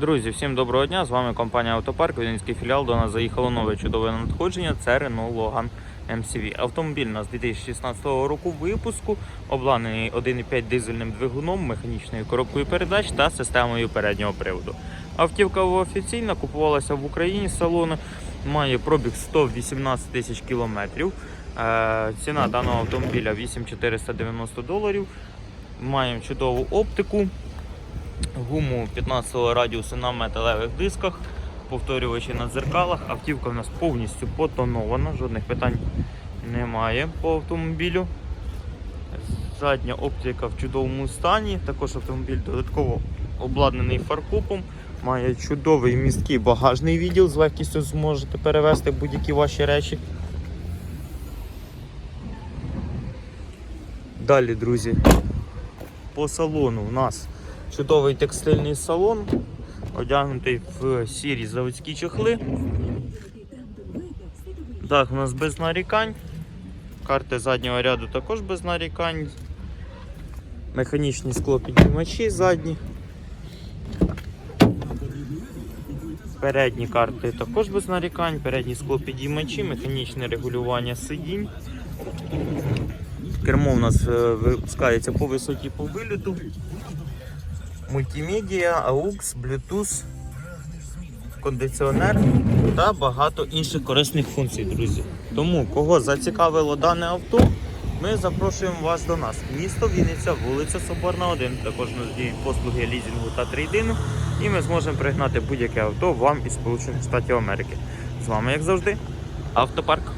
Друзі, всім доброго дня! З вами компанія Автопарк, Вінницький філіал. До нас заїхало нове чудове надходження. Це Renault Logan MCV. Автомобіль у нас 2016 року випуску, обладнаний 1,5 дизельним двигуном, механічною коробкою передач та системою переднього приводу. Автівка офіційна купувалася в Україні з салону, має пробіг 118 тисяч кілометрів. Е, Ціна даного автомобіля 8490 доларів. Маємо чудову оптику гуму 15 радіусу на металевих дисках, повторювачі на дзеркалах. Автівка в нас повністю потонована, жодних питань немає по автомобілю. Задня оптика в чудовому стані. Також автомобіль додатково обладнаний фаркопом. Має чудовий місткий багажний відділ, з легкістю зможете перевезти будь-які ваші речі. Далі, друзі, по салону у нас чудовий текстильний салон, одягнутий в сірі заводські чохли. Так, у нас без нарікань. Карти заднього ряду також без нарікань. Механічні склопідіймачі задні. Передні карти також без нарікань, передні склопідіймачі, механічне регулювання сидінь. Кермо у нас е, випускається по висоті по виліту. Мультимедіа, AUX, Bluetooth, кондиціонер та багато інших корисних функцій, друзі. Тому, кого зацікавило дане авто, ми запрошуємо вас до нас. Місто Вінниця, вулиця Соборна, 1. Також надіють послуги лізінгу та трейдину. І ми зможемо пригнати будь-яке авто вам із Сполучених Штатів Америки. З вами, як завжди, автопарк.